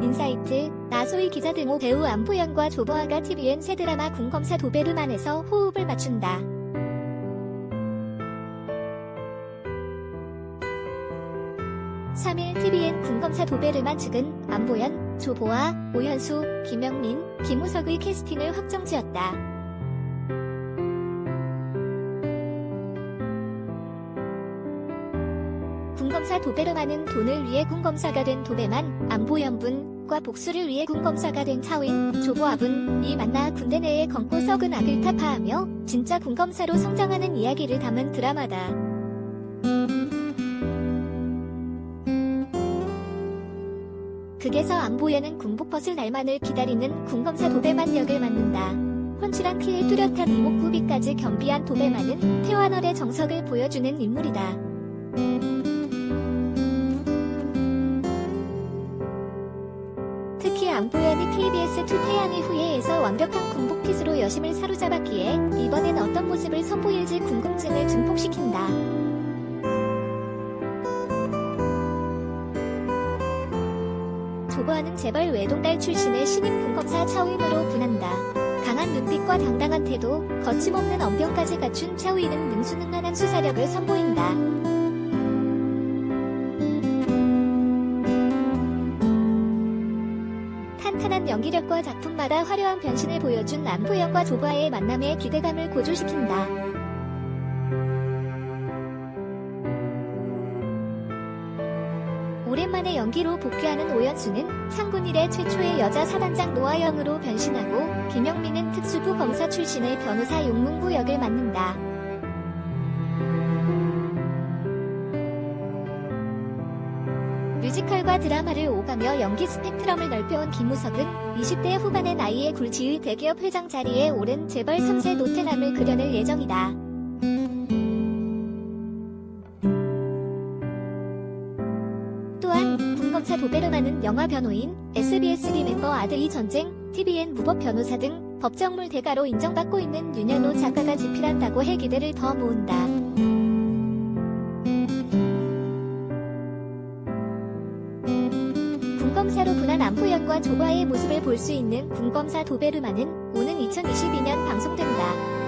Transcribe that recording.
인사이트, 나소희 기자 등오 배우 안보현과 조보아가 TVN 새 드라마 궁검사 도베르만에서 호흡을 맞춘다. (3일) TVN 궁검사 도베르만 측은 안보현, 조보아, 오현수, 김영민, 김우석의 캐스팅을 확정지었다. 군검사 도베르만은 돈을 위해 군검사가 된 도베만, 안보연분 과 복수를 위해 군검사가 된 차윈, 조보아분이 만나 군대 내에 검고 썩은 악을 타파하며 진짜 군검사로 성장하는 이야기를 담은 드라마다. 극에서 안보연은 군복 벗을 날만을 기다리는 군검사 도베만 역을 맡는다. 훤칠한 키에 뚜렷한 이목구비까지 겸비한 도베만은 태완월의 정석을 보여주는 인물이다. 안보현이 KBS2 태양의 후예에서 완벽한 군복핏으로 여심을 사로잡았기에 이번엔 어떤 모습을 선보일지 궁금증을 증폭시킨다. 조보아는 재벌 외동딸 출신의 신임 군검사 차우인으로 분한다. 강한 눈빛과 당당한 태도, 거침없는 언변까지 갖춘 차우인은 능수능란한 수사력을 선보인다. 탄탄한 연기력과 작품마다 화려한 변신을 보여준 안보현과 조바의 만남에 기대감을 고조시킨다. 오랜만에 연기로 복귀하는 오연수는 창군 일의 최초의 여자 사단장 노아영으로 변신하고 김영민은 특수부 검사 출신의 변호사 용문구 역을 맡는다. 뮤지컬과 드라마를 오가며 연기 스펙트럼을 넓혀온 김우석은 20대 후반의 나이에 굴지의 대기업 회장 자리에 오른 재벌 3세 노태남을 그려낼 예정이다. 또한 군검사 도베르만은 영화 변호인, SBS 리멤버 아들 이 전쟁, TVN 무법 변호사 등 법정물 대가로 인정받고 있는 윤현호 작가가 집필한다고 해 기대를 더 모은다. 군검사로 분한 안보현과 조바의 모습을 볼 수 있는 군검사 도베르만은 오는 2022년 방송된다.